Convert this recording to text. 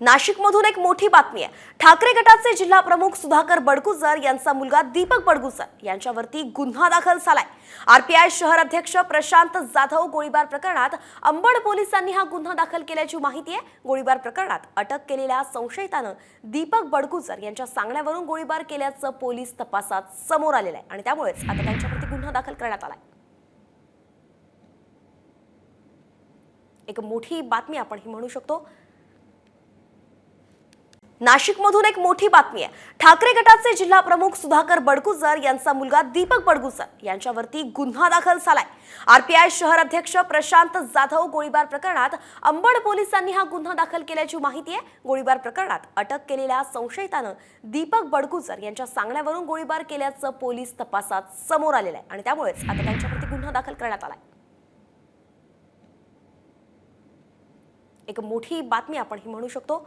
नाशिकमधून एक मोठी बातमी आहे. ठाकरे गटाचे जिल्हा प्रमुख सुधाकर बडगुजर यांचा मुलगा दीपक बडगुजर यांच्यावरती गुन्हा दाखल झालाय. आरपीआय शहर अध्यक्ष प्रशांत जाधव गोळीबार प्रकरणात अंबड पोलिसांनी हा गुन्हा दाखल केल्याची माहिती आहे. गोळीबार प्रकरणात अटक केलेल्या संशयितानं दीपक बडगुजर यांच्या सांगण्यावरून गोळीबार केल्याचं पोलीस तपासात समोर आलेलं आहे आणि त्यामुळेच आता त्यांच्यावरती गुन्हा दाखल करण्यात आलाय. एक मोठी बातमी आपण ही म्हणू शकतो. नाशिकमधून एक मोठी बातमी आहे. ठाकरे गटाचे जिल्हा प्रमुख सुधाकर बडगुजर यांचा मुलगा दीपक बडगुजर यांच्यावरती गुन्हा दाखल झालाय. आरपीआय शहर अध्यक्ष प्रशांत जाधव गोळीबार प्रकरणात अंबड पोलिसांनी हा गुन्हा दाखल केल्याची माहिती आहे. गोळीबार प्रकरणात अटक केलेल्या संशयितानं दीपक बडगुजर यांच्या सांगण्यावरून गोळीबार केल्याचं पोलीस तपासात समोर आलेलं आहे आणि त्यामुळेच आता त्यांच्यावरती गुन्हा दाखल करण्यात आलाय. एक मोठी बातमी आपण ही म्हणू शकतो.